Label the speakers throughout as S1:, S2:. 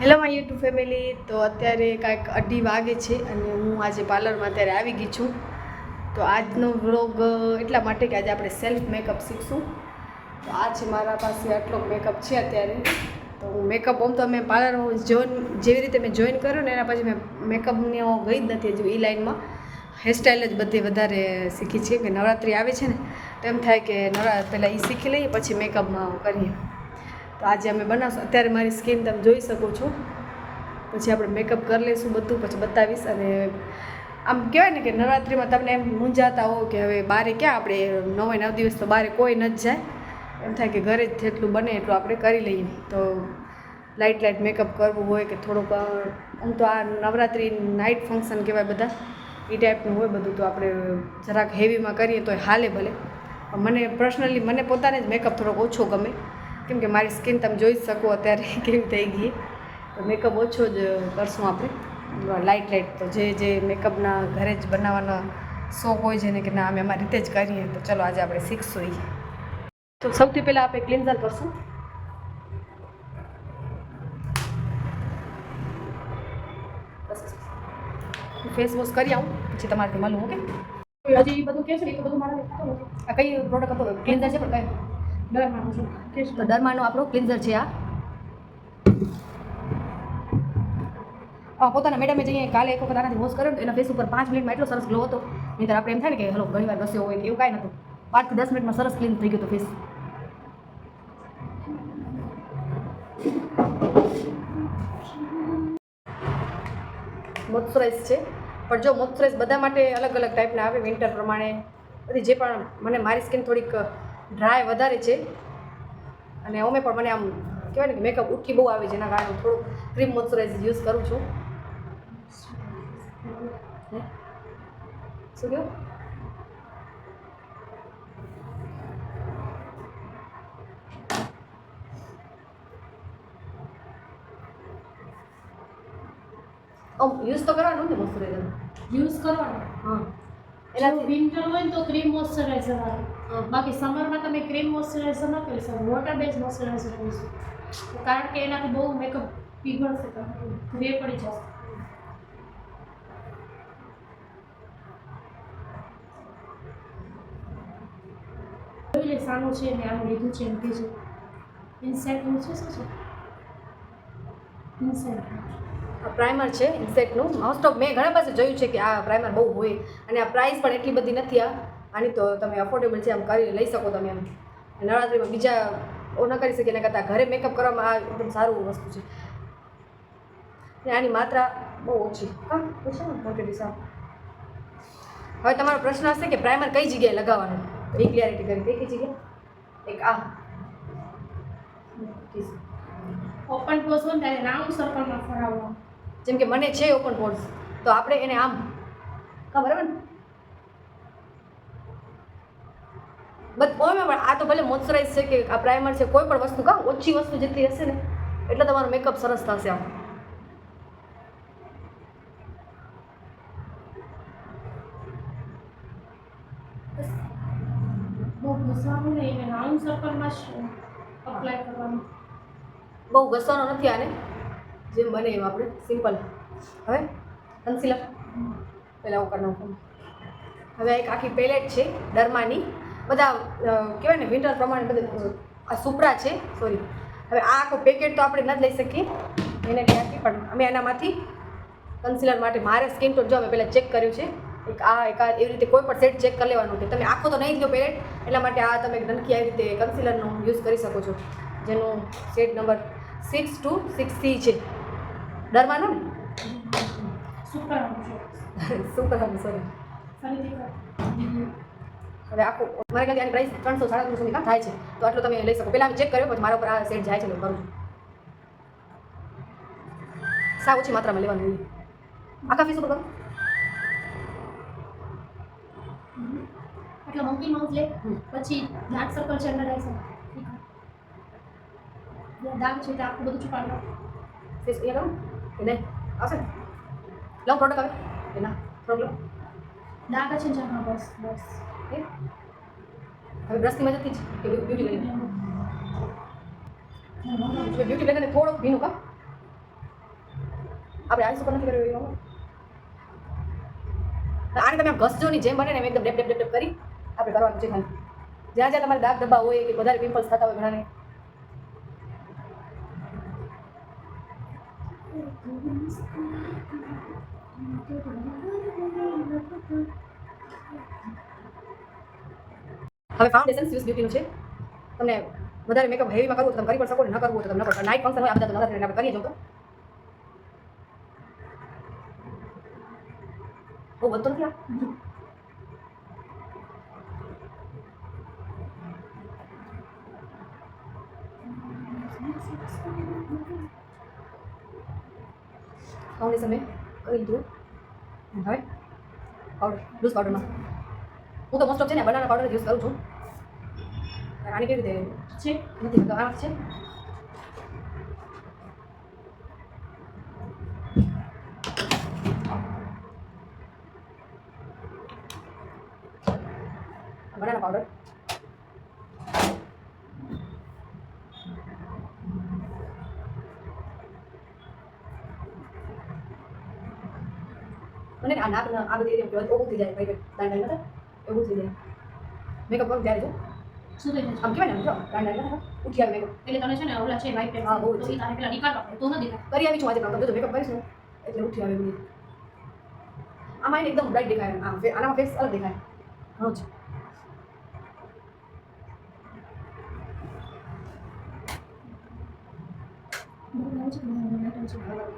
S1: Hello my YouTube family તો અત્યારે કાંઈક અઢી વાગે છે અને હું આજે પાર્લરમાં અત્યારે આવી ગઈ છું. તો આજનો વ્લોગ એટલા માટે કે આજે આપણે સેલ્ફ મેકઅપ શીખશું. તો આ છે મારા પાસે આટલો મેકઅપ છે અત્યારે. તો હું મેકઅપ ઓમ તો મેં પાર્લર જોઈન જેવી રીતે મેં જોઈન કર્યો ને એના પછી મેં મેકઅપની હું ગઈ જ નથી હજુ એ લાઈનમાં હેરસ્ટાઈલ જ બધી વધારે શીખી છે કે નવરાત્રિ આવે છે ને, તો એમ થાય કે નવરા, પહેલાં એ શીખી લઈએ, પછી મેકઅપમાં કરીએ. તો આજે અમે બનાવશું. અત્યારે મારી સ્કિન તમે જોઈ શકો છો. પછી આપણે મેકઅપ કરી લઈશું બધું, પછી બતાવીશ અને આમ કહેવાય ને કે નવરાત્રિમાં તમને એમ મૂંઝાતા હો કે હવે બારે ક્યાં આપણે નવે નવ દિવસ તો બારે કોઈ ન જ જાય. એમ થાય કે ઘરે જ જેટલું બને એટલું આપણે કરી લઈએ. તો લાઇટ લાઇટ મેકઅપ કરવું હોય કે થોડુંક આમ તો આ નવરાત્રિ નાઇટ ફંક્શન કહેવાય બધા, એ ટાઈપનું હોય બધું, તો આપણે જરાક હેવીમાં કરીએ તો હાલે ભલે. મને પર્સનલી મને પોતાને જ મેકઅપ થોડોક ઓછો ગમે. કેમ કે મારી સ્કિન તમે જોઈ શકો અત્યારે કેવી થઈ ગઈ તો મેકઅપ ઓછો જ કરશું આપણે. લાઇટ લાઇટ તો જે જે મેકઅપના ઘરે જ બનાવવાના શોખ હોય છે ને કે ના, અમે અમારી રીતે જ કરીએ. તો ચલો આજે આપણે શીખશું એ તો સૌથી પહેલાં આપણે ક્લિન્ઝર કરશું. ફેસ વોશ કરી આવું. પછી તમારાથી મળું ઓકે
S2: હજી બધું કે એ તો બધું મારા.
S1: કઈ પ્રોડક્ટ હતો? ક્લિન્ઝર છે પણ કઈ? તો ડરમાનો આપણો ક્લિન્ઝર છે આ. પોતાના મેડમે જઈએ કાલે એક વખત આનાથી વોશ કર્યો એના ફેસ ઉપર પાંચ મિનિટમાં એટલો સરસ ગ્લો હતો. નહીં આપણે એમ થાય ને કે, હલો, ઘણી વાર ઘસ્યો હોય એવું કાંઈ નહોતું. પાંચથી દસ મિનિટમાં સરસ ક્લીન થઈ ગયો હતું ફેસ મોઇશ્ચરાઇઝ છે. પણ જો મોઇશ્ચરાઇઝ બધા માટે અલગ અલગ ટાઈપના આવે વિન્ટર પ્રમાણે. બધી જે પણ મને મારી સ્કિન થોડીક ડ્રાય વધારે છે. અને અમે પણ મને આમ કહેવાય ને કે મેકઅપ ઉઠી બહુ આવે છે એના કારણે હું થોડું ક્રીમ મોઇશ્ચરાઇઝર યુઝ કરું છું. શું કહ્યું? યુઝ તો કરવાનું ને મોઇશ્ચરાઇઝર
S2: યુઝ કરવાનો?
S1: હા.
S2: એનાથી વિન્ટર હોય તો ક્રીમ મોઇશ્ચરાઇઝર આવે. બાકી સમરમાં તમે ક્રીમ મોઇશ્ચરાઇઝર ન કરી શકો વોટર બેઝ મોઇશ્ચરાઇઝર કરીશું કારણ કે એનાથી બહુ મેકઅપ પીગળશે તમારું ગ્રે પડી જશે. જોઈ લે સાનું છે ને આનું લીધું છે, એમ કીધું ઇન્સેક્ટનું છે શું છે? ઇન્સેક્ટ
S1: આ પ્રાઇમર છે ઇન્સેક્ટનું મોસ્ટ ઓફ મેં ઘણા પાસે જોયું છે કે આ પ્રાઇમર બહુ હોય, અને આ પ્રાઇસ પણ એટલી બધી નથી આ. આની તો તમે અફોર્ડેબલ છે આમ કરી લઈ શકો તમે એમ. નવરાત્રિમાં બીજા ઓ ન કરી શકીએ એના કરતાં ઘરે મેકઅપ કરવામાં આ એકદમ સારું વસ્તુ છે. અને આની માત્રા બહુ ઓછી. હા પૂછો ને ક્વોન્ટિટી સાવ હવે તમારો પ્રશ્ન હશે કે પ્રાઇમર કઈ જગ્યાએ લગાવવાનું? એ ક્લિયરિટી કરી. કઈ કઈ જગ્યાએ એક આ.
S2: ઓપન પોઝ હોય ત્યારે રાઉન્ડ સર્કલમાં ફરાવવા
S1: જેમ કે મને છે ઓપન પોર્સ તો આપણે એને આમ. ખબર બરાબર ને? બટ ઓમે પણ આ તો ભલે મોઇશ્ચરાઇઝ છે કે આ પ્રાઇમર છે કોઈ પણ વસ્તુ કાં ઓછી વસ્તુ જેટલી હશે ને એટલે તમારો મેકઅપ સરસ થશે આમ.
S2: બહુ ઘસવાનું
S1: નથી આને જેમ બને એમ આપણે સિમ્પલ હવે કન્સીલર પહેલાં કરી નાખું. હવે એક આખી પેલેટ છે ડરમાની. બધા કહેવાય ને વિન્ટર પ્રમાણે બધા આ સુપરા છે સોરી હવે આ આખું પેકેટ તો આપણે ન જ લઈ શકીએ એને લઈ આપી પણ અમે એનામાંથી કન્સીલર માટે મારે સ્કિન ટોન જો અમે પહેલાં ચેક કર્યું છે એક આ એક આ એવી રીતે કોઈ પણ સેટ ચેક કરી લેવાનું કે તમે આખો તો નહીં જ લો પેલેટ એટલા માટે આ તમે નનકી આવી રીતે કન્સીલરનો યુઝ કરી શકો છો. જેનો set number six two six three છે. ડરમાનો ને?
S2: શું કરવાનું
S1: સોરી હવે આખું મારે ખ્યાલથી આની પ્રાઇસ ત્રણસો સાડા ત્રણસોની કામ થાય છે. તો આટલો તમે લઈ શકો. પહેલાં ચેક કર્યો પછી મારા ઉપર આ સેટ જાય છે હું કરું સાવ ઓછી માત્રામાં લેવાનું. આખા ફીસ ઉપર કરું
S2: એટલે મંકી માઉથ લે પછી ડાર્ક સર્કલ છે અંદર આવી દાગ છે તો આખું બધું છુપાડવાનું
S1: ફેસ એ લઉં એને આવશે ને? લઉં પ્રોડક્ટ આવે એના પ્રોબ્લેમ
S2: દાગ છે હા બસ બસ.
S1: હવે બ્રશની મદદથી જ કે બ્યુટી કરી બ્યુટી લઈને થોડુંક ભીનું કામ. આપણે આઈસ ઉપર નથી કર્યું એવું આને તમે ઘસજો ની જેમ બને ને એકદમ ડેપ ડેપ ડેપ કરી આપણે કરવાનું છે ખાલી. જ્યાં જ્યાં તમારે દાગ ડબ્બા હોય કે વધારે પિમ્પલ્સ થતા હોય ઘણાને. હવે ફાઉન્ડેશન સ્વિસ બ્યુટીનું છે. તમને વધારે મેકઅપ હેવીમાં કરવું તો તમે કરી પણ શકો, ને ન કરવું તો તમે ન કરો. નાઇટ ફંક્શન હોય, આ બધા તો નવરાત્રિને આપણે કરીએ જો તો. બહુ વધતો નથી આ? ફાઉન્ડેશન મેં કરી લીધું હવે પાવડર લૂઝ પાવડરમાં હું તો મોસ્ટ ઓફ છે ને બનાના પાવડર યુઝ કરું છું. આની કેવી રીતે
S2: છે?
S1: નથી આ છે. બનાના પાવડર મને આ નાક આ બધી ઓગું થઈ જાય એવું થઈ જાય. મેકઅપ કરું ત્યારે જો
S2: શું થઈ જશે
S1: આમ કહેવાય ને જો ઉઠી આવે મેકઅપ
S2: એટલે તને છે ને ઓલા છે વાઈટ
S1: હા, બહુ
S2: તો. તારે પેલા નીકાળવા પડે તો ન દેખાય.
S1: કરી આવી છું આજે કામ. કરજો મેકઅપ કરીશ. ને એટલે ઉઠી આવે બધું આમાં એને એકદમ બ્રાઇટ દેખાય આમ આનામાં ફેસ અલગ દેખાય. ઘણો જ
S2: બરાબર છે બરાબર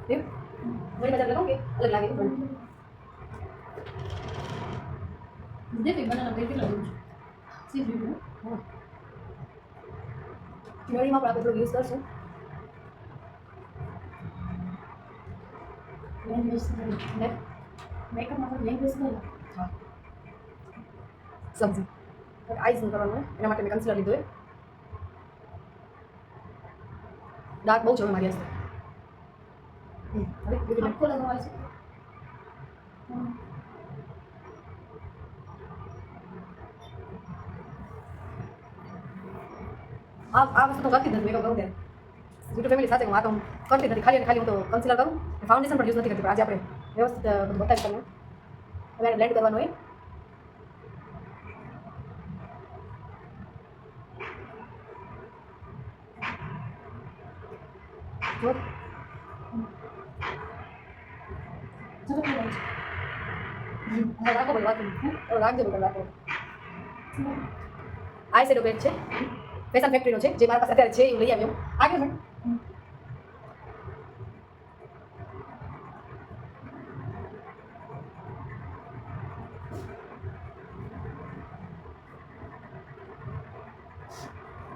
S2: છે
S1: એમ ઘણી લગાવું કે? અલગ લાગે તો પણ
S2: દેખે બનાના દેખે લાગુ છે. સીધ રીતે
S1: હા. નળીમાં પણ આપણે યુઝ કરશું.
S2: લેંગ્વેજ
S1: ને
S2: મેકઅપમાં થોડી લેંગ્વેજ કરે.
S1: હા. સમજી. હવે આઈઝનું કરવાનું એના માટે મેં કન્સીલર લીધું હોય. ડાર્ક બહુ હવે મારી પાસે હવે
S2: આખો લગાવાય છે.
S1: આ વસ્તુ તો કરતી નથી, મેકઅપ કરું ત્યારે યુટ્યુબ ફેમિલી સાથે હું આ તો કરતી નથી. ખાલી ખાલી હું તો કન્સીલર કરું. ફાઉન્ડેશન પણ યુઝ નથી કરતી આજે આપણે વ્યવસ્થિત બતાવી તમને. હવે એને બ્લેન્ડ કરવાનું હોય. રાખો બધું રાખો રાખજો બધું રાખો. આઈ સાઈડ પેક છે. ફેશન ફેક્ટરીનો છે જે મારા પાસે અત્યારે છે એ હું લઈ આવ્યો. આગળ પણ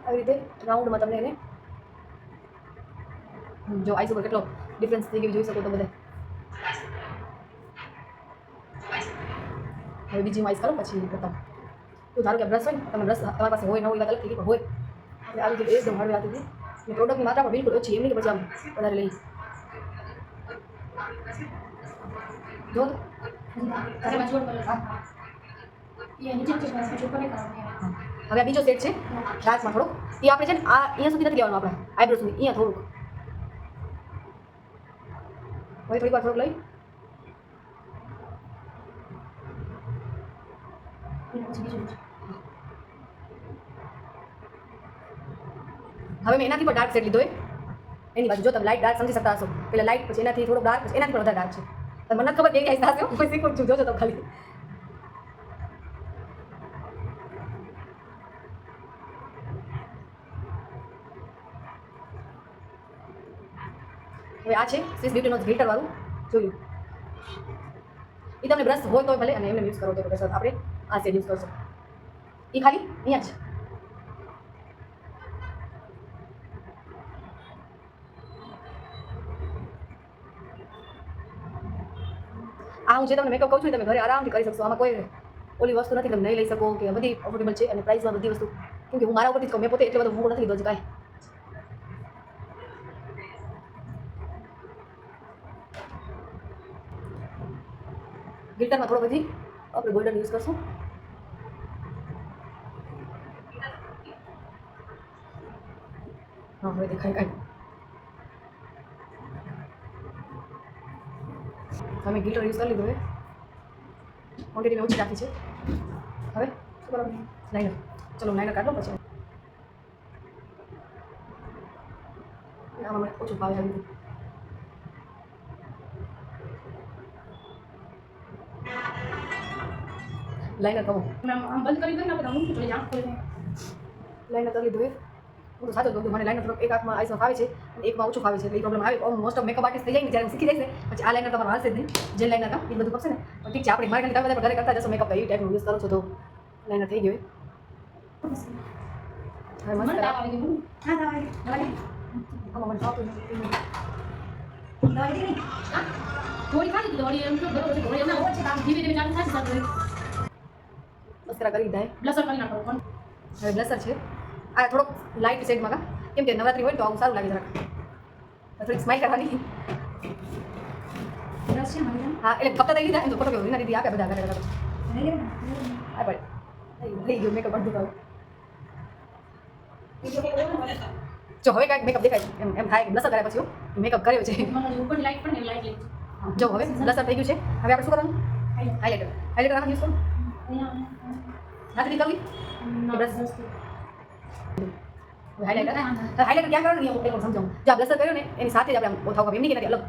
S1: આવી રીતે રાઉન્ડમાં તમને એને હમ, જો આઈસ ઉપર કેટલો ડિફરન્સ થઈ ગયો જોઈ શકો તો બધા. હવે બીજી હું આઈસ કરું પછી બતાવું તો ધારો કે બ્રશ હોય ને તમે બ્રશ તમારી પાસે હોય ન હોય એ વાત અલગ થઈ ગઈ પણ હોય. એટલે આવી રીતે એકદમ હળવી આવતી હતી અને પ્રોડક્ટની માત્રા પણ બિલકુલ ઓછી એમની કે પછી આમ વધારે લઈ. જો તો.
S2: તારે જોડ કરે હા. એ નીચે છે પણ પછી ઉપર નહીં કરવાનું.
S1: હવે આ બીજો સેટ છે રાતમાં થોડો એ આપણે છે ને આ અહીંયા સુધી નથી લેવાનું આપણે. આઈબ્રો સુધી અહીંયા થોડુંક. હવે થોડીક વાર થોડુંક લઈ.
S2: એ પછી બીજું
S1: હવે મેં એનાથી પણ ડાર્ક સેટ લીધો એની બાજુ જો તમે લાઇટ ડાર્ક સમજી શકતા હશો. પેલા લાઇટ પછી એનાથી થોડો ડાર્ક એનાથી પણ વધારે ડાર્ક છે. તો મને ખબર કેવી આઈસ થશે હું શીખું છું. જોજો તમે ખાલી. હવે આ છે સ્વિસ બ્યુટીનો ગ્લિટર વાળું. જોયું. એ તમને બ્રશ હોય તો ભલે અને એમને યુઝ કરો તો આપણે આ સેટ યુઝ કરશો. એ ખાલી અહીંયા જ. આ હું જે તમને મેકઅપ કહું છું તમે ઘરે આરામથી કરી શકશો. આમાં કોઈ ઓલી વસ્તુ નથી તમે નહીં લઈ શકો કે બધી અફોર્ડેબલ છે અને પ્રાઇસમાં બધી વસ્તુ. કેમ કે હું મારા ઉપરથી જ કહું, મેં પોતે એટલો બધો મોંઘું નથી લીધો છે કાંઈ. ગિલ્ટરમાં થોડો પછી આપણે ગોલ્ડન યુઝ કરશું. હા, હવે દેખાય કાંઈ. તમે ગિલ્ટર યુઝ કરી લીધો હવે. ક્વોન્ટિટી ઓછી રાખી છે. હવે કરવાનું? લાઈનર ચલો લાઈનર કાઢો પછી. આમાં મને ઓછું ભાવે આવી લાઈનર કહો
S2: મેમ આમ બંધ કરી દો ને આપણે ઊંઘી પડી આંખ ખોલીને.
S1: લાઈનર કરી લીધું તો સાચું જ મને લાઈનર થોડુંક એક હાથમાં આઈસ ફાવે છે અને એકમાં ઓછું ફાવે છે એટલે એ પ્રોબ્લેમ આવે. મોસ્ટ ઓફ મેકઅપ આર્ટિસ્ટ થઈ જાય ને જ્યારે શીખી જઈશ ને પછી આ લાઈનર તમારે હાલશે જ નહીં. જે લાઈનર કામ એ બધું કરશે ને. પણ ઠીક છે આપણે મારે તમે બધા ઘરે કરતા જશો મેકઅપ એ ટાઈપનું યુઝ કરો છો તો. લાઈનર થઈ ગયું હવે મસ્ત મસ્કરા કરી દીધા
S2: બ્લસર કરી નાખો
S1: હવે બ્લસર છે. આ થોડોક લાઇટ શેડમાં કા. કેમ કે નવરાત્રી હોય તો આવું સારું લાગે જરાક. થોડીક સ્માઇલ કરવાની. હા એટલે ફક્ત થઈ લીધા તો ફોટો કેવો રીના દીદી આપે બધા
S3: લઈ લેવું
S1: થઈ ગયું મેકઅપ બધું કરું જો હવે કાંઈક મેકઅપ દેખાય એમ એમ થાય લસર બ્લસર કર્યા પછી મેકઅપ કર્યો છે.
S2: જે
S1: હવે બ્લસર થઈ ગયું છે. હવે આપણે શું કરવાનું? હાઇલાઇટર હાઇલાઇટર આમાં યુઝ કરો. હાથથી કરવી હવે હાઇલાઇટર હાઇલાઇટર ક્યાં કરવાનું એ હું એકવાર સમજાવું જો આ બ્લસર કર્યો ને એની સાથે જ આપણે ઓથાવ કપે નહીં કે અલગ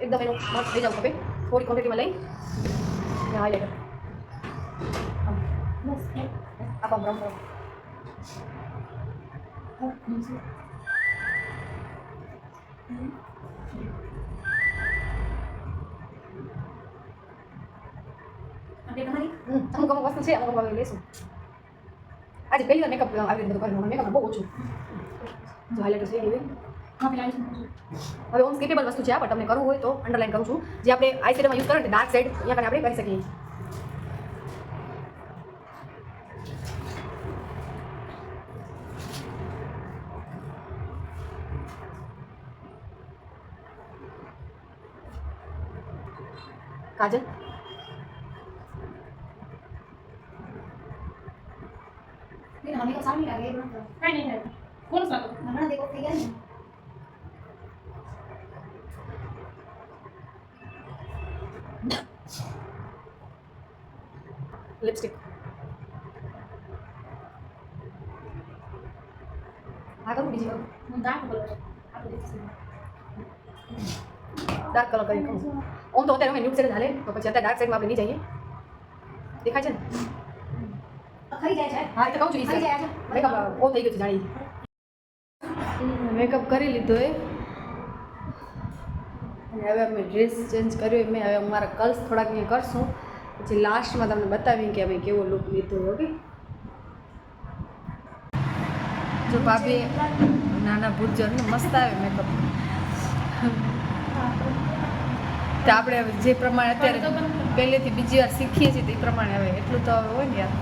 S1: એકદમ એનું મસ્ત થઈ જવું કપે થોડી ક્વોન્ટિટીમાં લઈ કરો
S3: આપણે તમારી
S1: હમ, અમુક અમુક વસ્તુ છે અમુક અમુક આપણે લઈશું આજે પહેલી વાર મેકઅપ આવી રીતે કર્યું મેકઅપ બહુ ઓછું. જો હાઇલાઇટર થઈ ગયું હવે ઓમ સ્કીપેબલ વસ્તુ છે આ પણ તમને કરવું હોય તો અંડરલાઈન કરું છું. જે આપણે આઈ શેડોમાં યુઝ કરો ને ડાર્ક સાઈડ અહીંયા કને આપણે કરી શકીએ. કાજલ
S3: હમે તો સારી લાગે એ પણ
S2: કાંઈ નહીં થાય કોણ સારું
S3: હમણાં દેખો થઈ ગયા ને
S1: લિપસ્ટિક કરું બીજી કરું
S2: હું ડાર્ક કલર
S1: ડાર્ક કલર કરી કહું. ઓમ તો અત્યારે અમે ન્યૂડ સાઈડ હાલે. તો પછી અત્યારે ડાર્ક સાઈડમાં આપણે નહીં જઈએ. દેખાય છે ને?
S3: ખરી જાય છે.
S1: હા તો કહું છું
S3: ખરી જાય છે.
S1: મેકઅપ ઓમ થઈ ગયું છે જાણી મેકઅપ કરી લીધો એ અને હવે અમે ડ્રેસ ચેન્જ કર્યો મેં હવે અમારા કલ્સ થોડાક અહીંયા કરશું. પછી લાસ્ટમાં તમને બતાવી કે અમે કેવો લુક લીધો ઓકે જો ભાભી નાના ભૂરજન મસ્ત આવે મેકઅપ તો આપણે જે પ્રમાણે અત્યારે પહેલેથી બીજી વાર શીખીએ છીએ તે પ્રમાણે હવે એટલું તો હવે હોય ને યાર.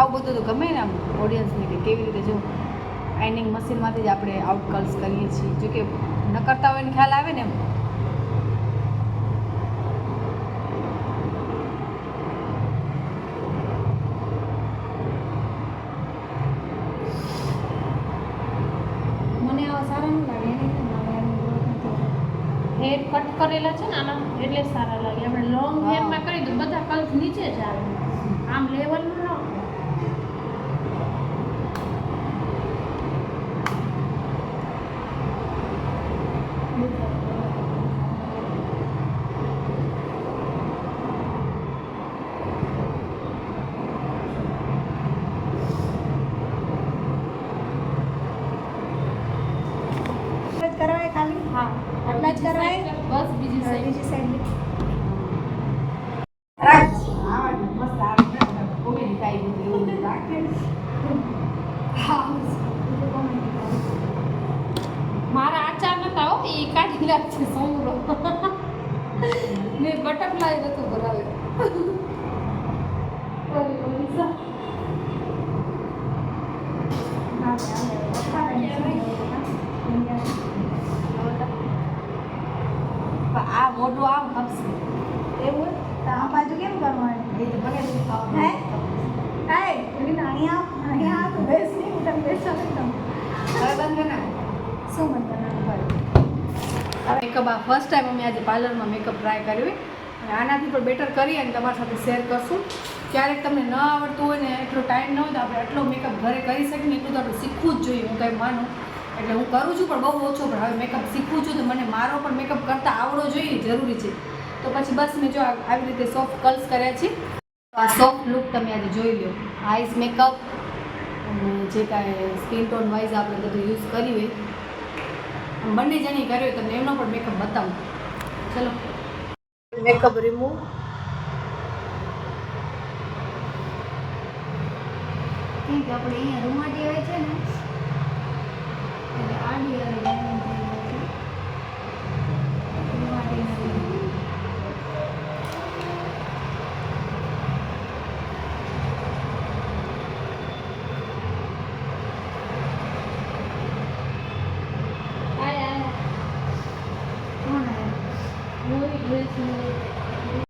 S1: આવું બધું તો ગમે ને આમ ઓડિયન્સને કે કેવી રીતે જો આઈનિંગ મશીનમાંથી જ આપણે આઉટ કર્લ્સ કરીએ છીએ. જો કે ન કરતા હોય ખ્યાલ આવે ને એમ
S3: મને આવા સારા નહીં લાગે એને કેમ લાગે એનું growth નથી.
S2: હેર કટ કરેલા છે ને, આમાં એટલે સારા લાગે આપણે લોંગ. હેરમાં કરી તો બધા કલ્સ નીચે જ આવે આમ લેવલમાં ન આવે.
S3: આટલા જ કરાવાય ખાલી
S2: હા
S3: આટલા જ કરવાય
S2: બસ બીજી સાઈડ
S3: બીજી સાઈડ
S1: કોમેડી થાય બધું એવું રાખે
S2: મારા આચાર નતા હો એ કાઢી નાખશે સોમરો મેં બટરફ્લાય નતો ભરાવ્યો.
S1: આ મોટું આમ ખપશે
S3: એવું? તો આ બાજુ કેમ કરવાની? હે. હે એલી અહીંયા અહીંયા આ તો બેસ નહીં હું તને બેસવા
S1: હવે બંધ ના.
S3: શું બનાવવાનું
S1: મેકઅપ આ ફર્સ્ટ ટાઈમ અમે આજે પાર્લરમાં મેકઅપ ટ્રાય કર્યું. અને આનાથી પણ બેટર કરી અને તમારી સાથે શેર કરશું. ક્યારેક તમને ન આવડતું હોય ને એટલો ટાઈમ ન હોય તો આપણે એટલો મેકઅપ ઘરે કરી શકીએ એટલું તો આપણે શીખવું જ જોઈએ, હું કંઈ માનું. એટલે હું કરું છું, પણ બહુ ઓછો, પણ હવે મેકઅપ શીખવું છું તો મને મારો પણ મેકઅપ કરતાં આવડો જોઈએ, જરૂરી છે. તો પછી બસ મેં જો આવી રીતે સોફ્ટ કલ્સ કર્યા છે. આ સોફ્ટ લુક તમે આજે જોઈ લો. આઈસ મેકઅપ જે કાંઈ સ્કિન ટોન વાઇઝ આપણે બધું યુઝ કર્યું હોય બંને જણી કર્યો તમને એમનો પણ મેકઅપ બતાવું. ચલો. મેકઅપ રિમૂવ
S3: કેમ કે આપણે અહીંયા રૂમાટી હોય છે ને એટલે આડી આવે